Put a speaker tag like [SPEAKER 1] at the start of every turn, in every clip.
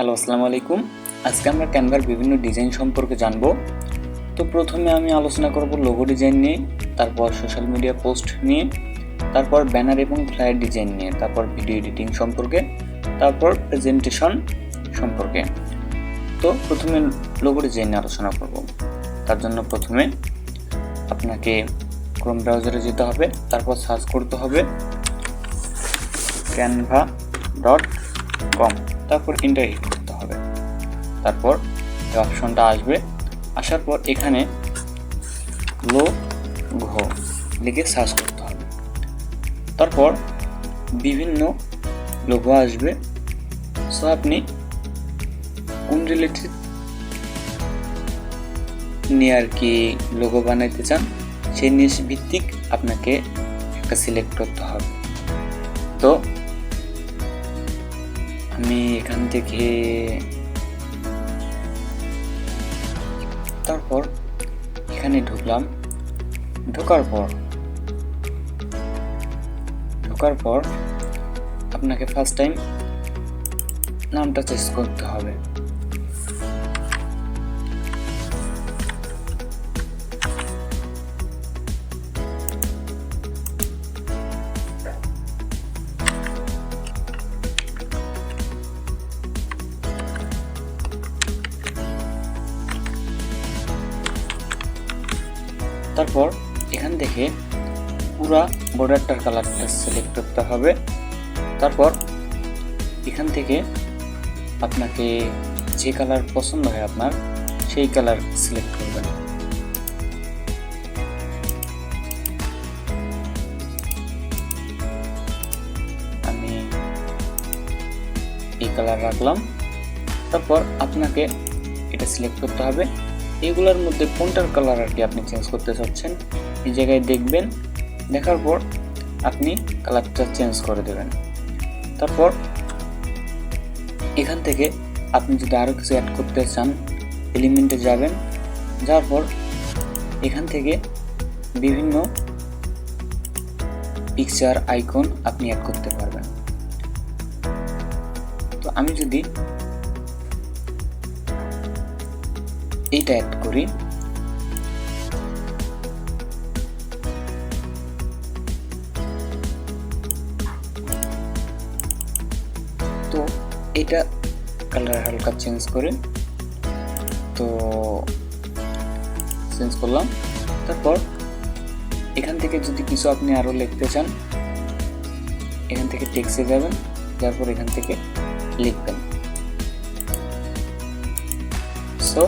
[SPEAKER 1] Hello আসসালামু আলাইকুম। আজকে আমরা ক্যানভার বিভিন্ন ডিজাইন সম্পর্কে জানব। তো প্রথমে আমি আলোচনা করব লোগো ডিজাইন নিয়ে, তারপর সোশ্যাল মিডিয়া পোস্ট নিয়ে, তারপর ব্যানার এবং ফ্লায়ার ডিজাইন নিয়ে, তারপর ভিডিও এডিটিং সম্পর্কে, তারপর প্রেজেন্টেশন সম্পর্কে। তো প্রথমে লোগো ডিজাইন নিয়ে আলোচনা করব। তার জন্য প্রথমে আপনাকে ক্রোম ব্রাউজারে যেতে হবে, তারপর সার্চ করতে হবে ক্যানভা ডট কম তারপর ইন্টার তারপর এই অপশনটা আসবে। আসার পর এখানে লো ঘো লিখে সার্চ করতে হবে। তারপর বিভিন্ন লোগো আসবে। সো আপনি কোন রিলেটেড নিয়ে আর কি লোগো বানাইতে চান, সেই নিয়ে ভিত্তিক আপনাকে একটা সিলেক্ট করতে হবে। তো আমি এখান থেকে এখানে ঢুকলাম। ঢোকার পর ঢোকার পর আপনাকে ফার্স্ট টাইম নামটা চেঞ্জ করতে হবে। তারপর এখান থেকে পুরা বর্ডারটার কালারটা সিলেক্ট করতে হবে। তারপর এখান থেকে আপনাকে যে কালার পছন্দ হয় আপনার, সেই কালার সিলেক্ট করবেন। আমি এই কালার রাখলাম। তারপর আপনাকে এটা সিলেক্ট করতে হবে। এগুলোর মধ্যে কোনটার কালার আর কি আপনি চেঞ্জ করতে চাচ্ছেন, এই জায়গায় দেখবেন, দেখার পর আপনি কালারটা চেঞ্জ করে দেবেন। তারপর এখান থেকে আপনি যদি আরও কিছু অ্যাড করতে চান এলিমেন্টে যাবেন, যাওয়ার পর এখান থেকে বিভিন্ন পিকচার আইকন আপনি অ্যাড করতে পারবেন। তো আমি যদি এইটা অ্যাড করি। তো এটা কালার হালকা চেঞ্জ করে, তো চেঞ্জ করলাম। তারপর এখান থেকে যদি কিছু আপনি আরও লিখতে চান, এখান থেকে টেক্সে যাবেন, তারপর এখান থেকে লিখবেন। সো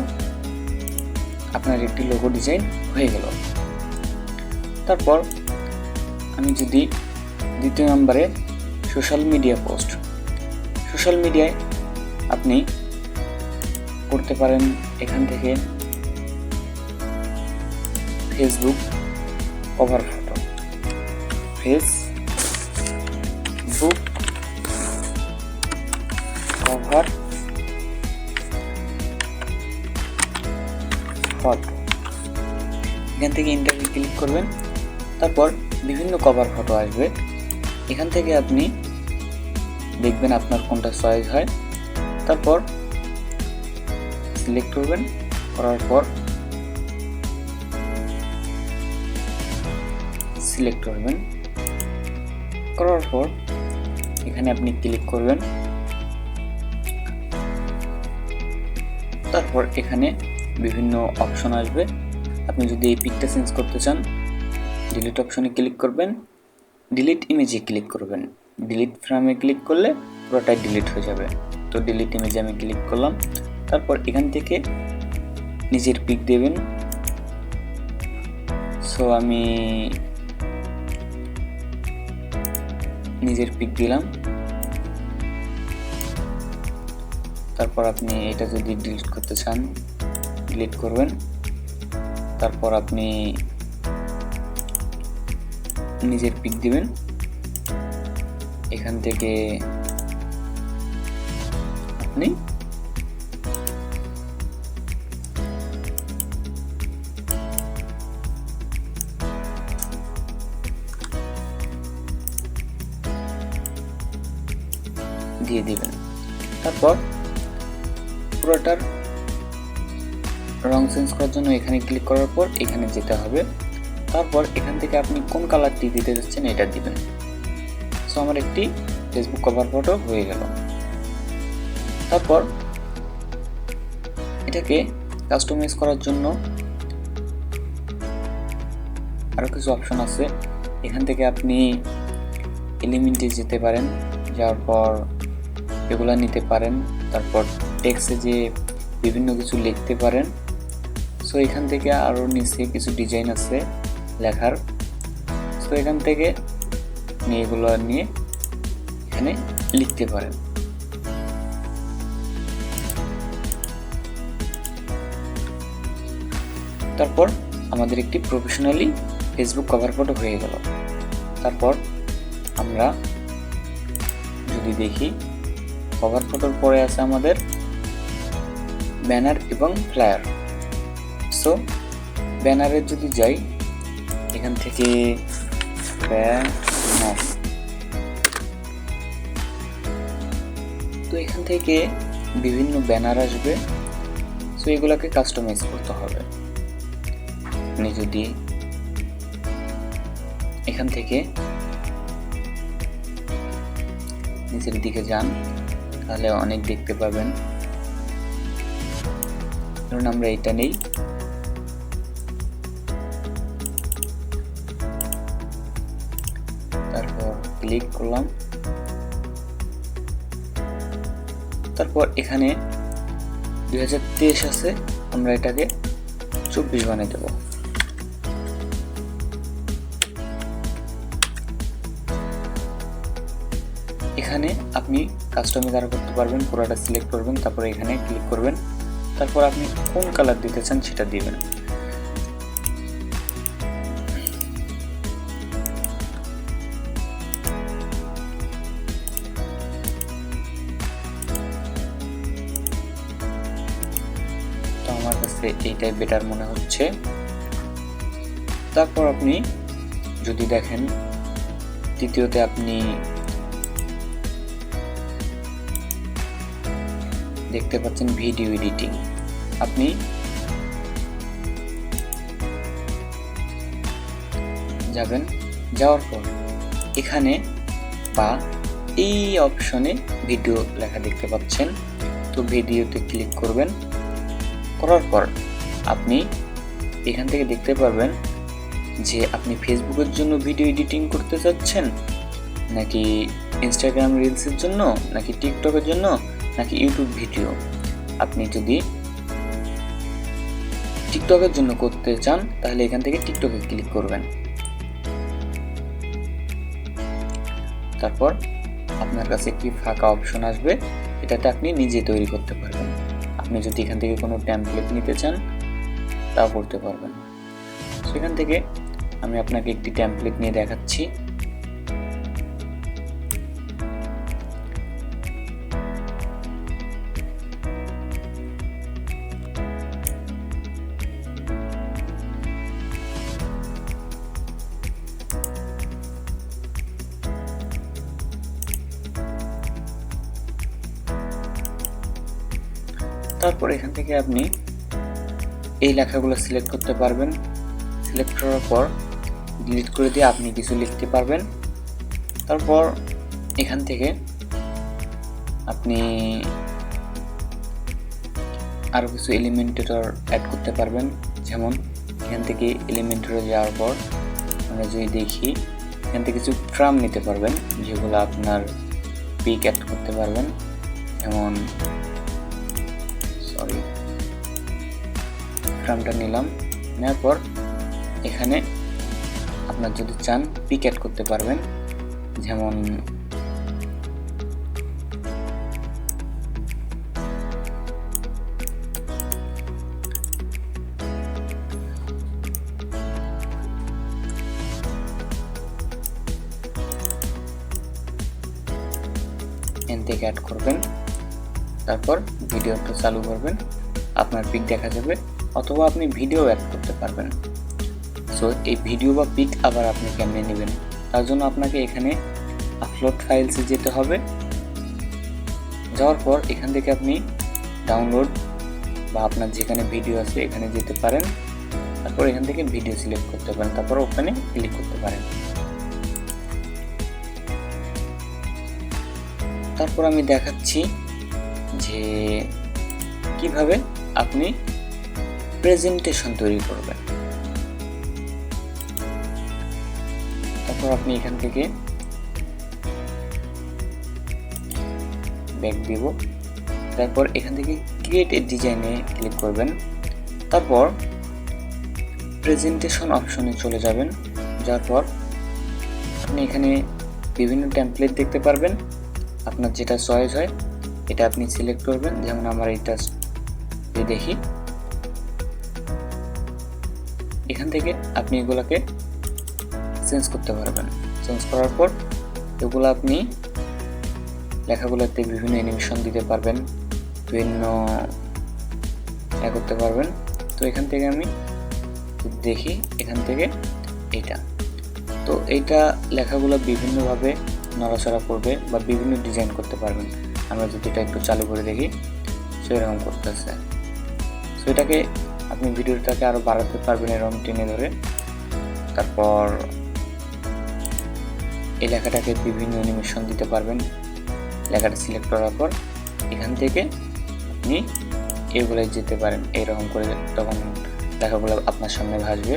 [SPEAKER 1] আপনার একটি লোগো ডিজাইন হয়ে গেল। তারপর আমি যদি দ্বিতীয় নম্বরে সোশ্যাল মিডিয়া পোস্ট সোশ্যাল মিডিয়ায় আপনি করতে পারেন এখান থেকে Facebook cover photo Facebook photo এখান থেকে ইন্টারভিউ ক্লিক করবেন। তারপর বিভিন্ন কভার ফটো আসবে। এখান থেকে আপনি দেখবেন আপনার কোনটা চয়েস হয়। তারপর সিলেক্ট করবেন। করার পর সিলেক্ট করবেন। করার পর এখানে আপনি ক্লিক করবেন। তারপর এখানে বিভিন্ন অপশন আসবে। আপনি যদি এই পিকটা চেঞ্জ করতে চান ডিলিট অপশনে ক্লিক করবেন। ডিলিট ইমেজে ক্লিক করবেন। ডিলিট ফ্রামে ক্লিক করলে পুরোটাই ডিলিট হয়ে যাবে। তো ডিলিট ইমেজে আমি ক্লিক করলাম। তারপর এখান থেকে নিজের পিক দেবেন। সো আমি নিজের পিক দিলাম। তারপর আপনি এটা যদি ডিলিট করতে চান ডিলিট করবেন। তারপর আপনি নিজের পিক দিবেন। এখান থেকে আপনি দিয়ে দিবেন। তারপর পুরোটার রং চেঞ্জ করার জন্য এখানে ক্লিক করার পর এখানে যেতে হবে। তারপর এখান থেকে আপনি কোন কালারটি দিতে যাচ্ছেন এটা দিবেন। সো আমার একটি ফেসবুক কভার ফটো হয়ে গেল। তারপর এটাকে কাস্টমাইজ করার জন্য আরও কিছু অপশন আছে। এখান থেকে আপনি এলিমেন্টে যেতে পারেন, যাওয়ার পর এগুলা নিতে পারেন। তারপর টেক্সে যে বিভিন্ন কিছু লিখতে পারেন। সো এখান থেকে আরও নিচে কিছু ডিজাইন আছে লেখার। সো এখান থেকে এগুলো নিয়ে এখানে লিখতে পারেন। তারপর আমাদের একটি প্রফেশনালি ফেসবুক কভার ফটো হয়ে গেল। তারপর আমরা যদি দেখি কভার ফটোর পরে আছে আমাদের ব্যানার এবং ফ্লায়ার সো ব্যানারে যদি যাই, এখান থেকে ব্যানার তো এখান থেকে বিভিন্ন ব্যানার আসবে। সো এগুলোকে কাস্টমাইজ করতে হবে। আপনি যদি এখান থেকে নিচের দিকে যান, তাহলে অনেক দেখতে পাবেন। ধরুন আমরা এটা নেই। তারপর ক্লিক করলাম। তারপর এখানে দুই হাজার তেইশ আছে, আমরা এটাকে চব্বিশ বানিয়ে দেবো। এখানে আপনি কাস্টমাইজ করতে পারবেন, পুরোটা সিলেক্ট করবেন, তারপর এখানে ক্লিক করবেন। তারপর আপনি কোন কালার দিতে চান সেটা দিবেন। কাছে এইটাই বেটার মনে হচ্ছে। তারপর আপনি যদি দেখেন, তৃতীয়তে আপনি দেখতে পাচ্ছেন ভিডিও এডিটিং আপনি যাবেন, যাওয়ার পর এখানে বা এই অপশনে ভিডিও লেখা দেখতে পাচ্ছেন। তো ভিডিওতে ক্লিক করবেন। করার পর আপনি এখান থেকে দেখতে পারবেন যে আপনি ফেসবুকের জন্য ভিডিও এডিটিং করতে চাচ্ছেন? নাকি ইনস্টাগ্রাম রিলসের জন্য? নাকি টিকটকের জন্য? নাকি ইউটিউব ভিডিও আপনি যদি টিকটকের জন্য করতে চান, তাহলে এখান থেকে টিকটকে ক্লিক করবেন। তারপর আপনার কাছে একটি ফাঁকা অপশন আসবে। এটাতে আপনি নিজে তৈরি করতে পারবেন। আপনি যদি এখান থেকে কোনো ট্যাম্পলেট নিতে চান তাও করতে পারবেন সেখান থেকে আমি আপনাকে একটি ট্যাম্পলেট নিয়ে দেখাচ্ছি। তারপর এখান থেকে আপনি এই লেখাগুলো সিলেক্ট করতে পারবেন। সিলেক্ট করার পর ডিলিট করে দিয়ে আপনি কিছু লিখতে পারবেন। তারপর এখান থেকে আপনি আরও কিছু এলিমেন্টেটর অ্যাড করতে পারবেন। যেমন এখান থেকে এলিমেন্টেটরে যাওয়ার পর আমরা যদি দেখি, এখান থেকে কিছু ট্রাম নিতে পারবেন, যেগুলো আপনার পিক অ্যাড করতে পারবেন। যেমন সরি ট্রামটা নিলাম। নেওয়ার পর এখানে আপনার যদি চান পিক অ্যাড করতে পারবেন। যেমন এন থেকে অ্যাড করবেন। তারপর ভিডিওটা চালু করবেন। আপনার পিক দেখা যাবে। অথবা আপনি ভিডিও অ্যাড করতে পারবেন। সো এই ভিডিও বা পিক আবার আপনি কেমনে নেবেন? তার জন্য আপনাকে এখানে আপলোড ফাইলসে যেতে হবে। যাওয়ার পর এখান থেকে আপনি ডাউনলোড বা আপনার যেখানে ভিডিও আছে এখানে যেতে পারেন। তারপর এখান থেকে ভিডিও সিলেক্ট করতে পারেন। তারপর ওখানে ক্লিক করতে পারেন। তারপর আমি দেখাচ্ছি যে কীভাবে আপনি প্রেজেন্টেশন তৈরি করবেন। তারপর আপনি এখান থেকে ব্যাক দিব। তারপর এখান থেকে ক্রিয়েট এ ডিজাইনে ক্লিক করবেন। তারপর প্রেজেন্টেশন অপশনে চলে যাবেন। যাওয়ার পর আপনি এখানে বিভিন্ন টেমপ্লেট দেখতে পারবেন। আপনার যেটা চয়েস হয়, এটা আপনি সিলেক্ট করবেন। যেমন আমার এটা দেখি এখান থেকে আপনি এগুলোকে চেঞ্জ করতে পারবেন। চেঞ্জ করার পর এগুলো আপনি লেখাগুলোতে বিভিন্ন অ্যানিমেশন দিতে পারবেন, বিভিন্ন এ করতে পারবেন। তো এখান থেকে আমি দেখি এখান থেকে এটা তো এইটা লেখাগুলো বিভিন্নভাবে নড়াচড়া করবে বা বিভিন্ন ডিজাইন করতে পারবেন। আমরা যদি এটা একটু চালু করে দেখি সো এরকম করতেছে। সো এটাকে আপনি ভিডিওটাকে আরও বাড়াতে পারবেন এরকম টেনে ধরে। তারপর এই লেখাটাকে বিভিন্ন অ্যানিমেশন দিতে পারবেন। লেখাটা সিলেক্ট করার পর এখান থেকে আপনি এগুলোয় যেতে পারেন এইরকম করে তখন লেখাগুলো আপনার সামনে ভাসবে।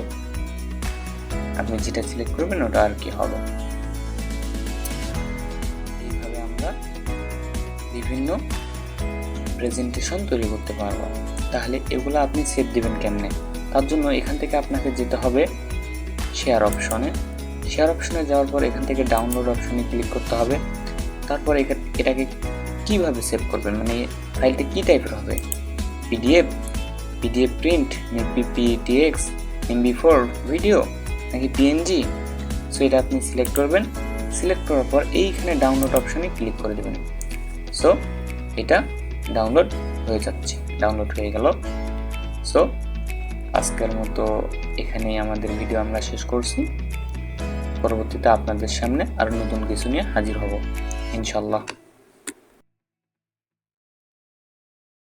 [SPEAKER 1] আপনি যেটা সিলেক্ট করবেন ওটা আর কি হবে। এইভাবে আমরা বিভিন্ন প্রেজেন্টেশন তৈরি করতে পারব। তাহলে এগুলো আপনি সেভ দেবেন কেমনে? তার জন্য এখান থেকে আপনাকে যেতে হবে শেয়ার অপশনে শেয়ার অপশনে যাওয়ার পর এখান থেকে ডাউনলোড অপশনে ক্লিক করতে হবে। তারপর এটাকে কীভাবে সেভ করবেন? মানে ফাইলটা কী টাইপের হবে? PDF PDF print PPTX MP four video নাকি পিএনজি সো এটা আপনি সিলেক্ট করবেন। সিলেক্ট করার পর এইখানে ডাউনলোড অপশনে ক্লিক করে দেবেন। সো এটা ডাউনলোড হয়ে যাচ্ছে। ডাউনলোড হয়ে গেল। সো আজকের মতো এখানেই আমাদের ভিডিও আমরা শেষ করছি। পরবর্তীতে আপনাদের সামনে আরও নতুন কিছু নিয়ে হাজির হব। ইনশাল্লাহ